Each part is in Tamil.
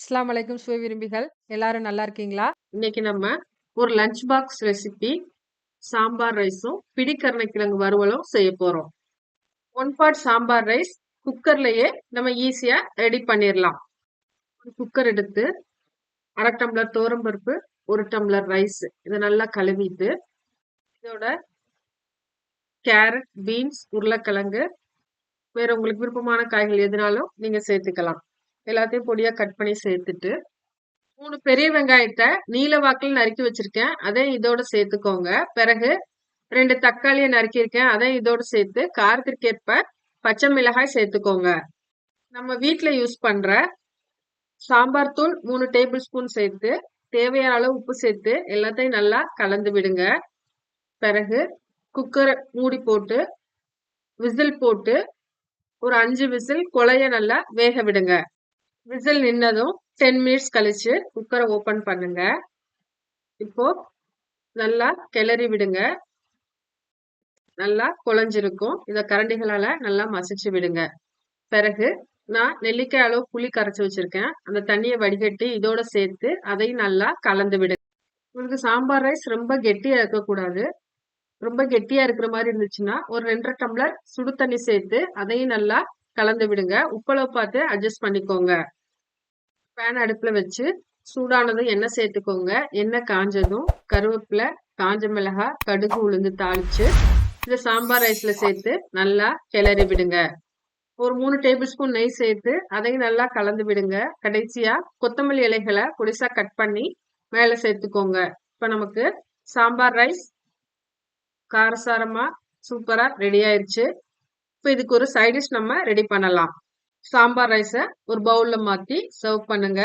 அஸ்ஸலாமு அலைக்கும் சுவை விரும்பிகள். எல்லாரும் நல்லா இருக்கீங்களா? இன்னைக்கு நம்ம ஒரு லஞ்ச் பாக்ஸ் ரெசிபி சாம்பார் ரைஸும் பிடிக்கருணைக்கிழங்கு வறுவலும் செய்ய போறோம். ஒன் பார்ட் சாம்பார் ரைஸ் குக்கர்லயே நம்ம ஈஸியா ரெடி பண்ணிடலாம் ஒரு குக்கர் எடுத்து அரை டம்ளர் தோரம்பருப்பு ஒரு டம்ளர் ரைஸ் இதை நல்லா கழுவிட்டு இதோட கேரட் பீன்ஸ் உருளைக்கிழங்கு வேற உங்களுக்கு விருப்பமான காய்கள் எதுனாலும் நீங்க சேர்த்துக்கலாம். எல்லாத்தையும் பொடியா கட் பண்ணி சேர்த்துட்டு மூணு பெரிய வெங்காயத்தை நீல வாக்கில் நறுக்கி வச்சிருக்கேன். அதை இதோட சேர்த்துக்கோங்க. பிறகு ரெண்டு தக்காளியை நறுக்கியிருக்கேன். அதை இதோட சேர்த்து காரத்திற்கேற்ப பச்சை மிளகாய் சேர்த்துக்கோங்க. நம்ம வீட்டில் யூஸ் பண்ற சாம்பார் தூள் மூணு டேபிள் ஸ்பூன் சேர்த்து தேவையான அளவு உப்பு சேர்த்து எல்லாத்தையும் நல்லா கலந்து விடுங்க. பிறகு குக்கரை மூடி போட்டு விசில் போட்டு ஒரு அஞ்சு விசில் கொலைய நல்லா வேக விடுங்க. விசில் நின்னதும் டென் மினிட்ஸ் கழிச்சு குக்கரை ஓப்பன் பண்ணுங்க. இப்போ நல்லா கிளறி விடுங்க. நல்லா குழஞ்சிருக்கும். இதை கரண்டிகளால நல்லா மசிச்சு விடுங்க. பிறகு நான் நெல்லிக்காய் அளவு புளி கரைச்சி வச்சிருக்கேன். அந்த தண்ணியை வடிகட்டி இதோட சேர்த்து அதையும் நல்லா கலந்து விடுங்க. உங்களுக்கு சாம்பார் ரைஸ் ரொம்ப கெட்டியா இருக்கக்கூடாது. ரொம்ப கெட்டியா இருக்கிற மாதிரி இருந்துச்சுன்னா ஒரு ரெண்டரை டம்ளர் சுடு தண்ணி சேர்த்து அதையும் நல்லா கலந்து விடுங்க. உப்பளவு பார்த்து அட்ஜஸ்ட் பண்ணிக்கோங்க. பேன் அடுப்புல வச்சு சூடானதும் எண்ணெய் சேர்த்துக்கோங்க. எண்ணெய் காஞ்சதும் கருவேப்பிலை காஞ்ச மிளகாய் கடுகு உளுந்து தாளிச்சு இந்த சாம்பார் ரைஸ்ல சேர்த்து நல்லா கிளறி விடுங்க. ஒரு மூணு டேபிள் ஸ்பூன் நெய் சேர்த்து அதையும் நல்லா கலந்து விடுங்க. கடைசியா கொத்தமல்லி இலைகளை பொடிசா கட் பண்ணி மேலே சேர்த்துக்கோங்க. இப்போ நமக்கு சாம்பார் ரைஸ் காரசாரமா சூப்பரா ரெடி ஆயிடுச்சு இப்போ இதுக்கு ஒரு சைடிஷ் நம்ம ரெடி பண்ணலாம். சாம்பார் ரைஸை ஒரு பவுலில் மாற்றி சர்வ் பண்ணுங்க.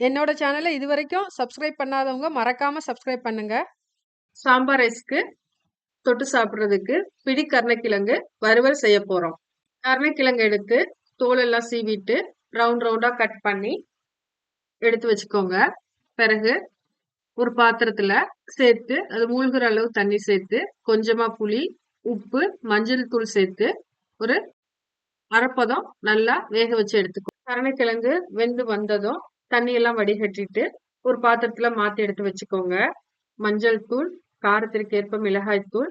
என்னோட சேனலை இது வரைக்கும் சப்ஸ்கிரைப் பண்ணாதவங்க மறக்காம சப்ஸ்கிரைப் பண்ணுங்க. சாம்பார் ரைஸ்க்கு தொட்டு சாப்பிட்றதுக்கு பிடி கருணைக்கிழங்கு வறுவல் செய்ய போகிறோம் கருணைக்கிழங்கு எடுத்து தோல் எல்லாம் சீவிட்டு ரவுண்ட் ரவுண்டாக கட் பண்ணி எடுத்து வச்சுக்கோங்க. பிறகு ஒரு பாத்திரத்தில் சேர்த்து அது மூழ்கிற அளவு தண்ணி சேர்த்து கொஞ்சமாக புளி உப்பு மஞ்சள் தூள் சேர்த்து ஒரு அரைப்பதம் நல்லா வேக வச்சு எடுத்துக்கோ. கருணைக்கிழங்கு வெந்து வந்ததும் தண்ணியெல்லாம் வடிகட்டிட்டு ஒரு பாத்திரத்துல மாத்தி எடுத்து வச்சுக்கோங்க. மஞ்சள் தூள் காரத்திற்கு ஏற்ப மிளகாய் தூள்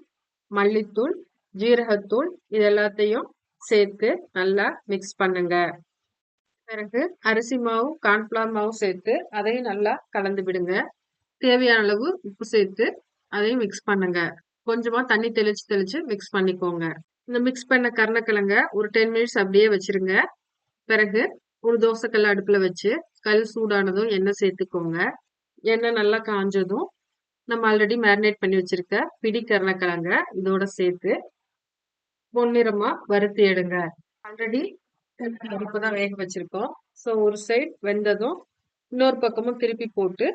மல்லித்தூள் ஜீரகத்தூள் இது எல்லாத்தையும் சேர்த்து நல்லா மிக்ஸ் பண்ணுங்க. பிறகு அரிசி மாவும் கார்ன்ஃபிளவர் மாவும் சேர்த்து அதையும் நல்லா கலந்து விடுங்க. தேவையான அளவு உப்பு சேர்த்து அதையும் மிக்ஸ் பண்ணுங்க. கொஞ்சமா தண்ணி தெளிச்சு தெளிச்சு மிக்ஸ் பண்ணிக்கோங்க. இந்த மிக்ஸ் பண்ண கருணக்கிழங்க ஒரு டென் மினிட்ஸ் அப்படியே வச்சிருங்க. பிறகு ஒரு தோசைக்கல் அடுப்பில் வச்சு கல் சூடானதும் எண்ணெய் சேர்த்துக்கோங்க. எண்ணெய் நல்லா காஞ்சதும் நம்ம ஆல்ரெடி மேரினேட் பண்ணி வச்சிருக்க பிடி கருணக்கிழங்க இதோட சேர்த்து பொன்னிறமா வறுத்து எடுங்க. ஆல்ரெடி அடுப்பு தான் வேக வச்சிருக்கோம். ஸோ ஒரு சைட் வெந்ததும் இன்னொரு பக்கமும் திருப்பி போட்டு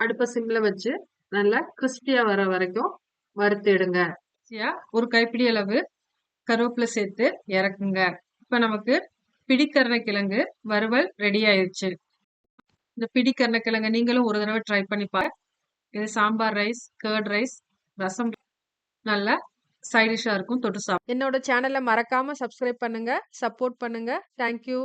அடுப்பை சிம்ல வச்சு நல்லா கிறிஸ்பியா வர வரைக்கும் வறுத்து எடுங்க. ஒரு கைப்பிடி அளவு கருவேப்பிலை சேர்த்து இறக்குங்க. இப்ப நமக்கு பிடிக்கருணைக்கிழங்கு வறுவல் ரெடி ஆயிடுச்சு இந்த பிடிக்கருணைக்கிழங்கு நீங்களும் ஒரு தடவை ட்ரை பண்ணி பாருங்க. இது sambar rice curd rice rasam நல்லா சைடிஷா இருக்கும் தொட்டு சாப்பிடும் என்னோட சேனலை மறக்காம சப்ஸ்கிரைப் பண்ணுங்க சப்போர்ட் பண்ணுங்க. தேங்க்யூ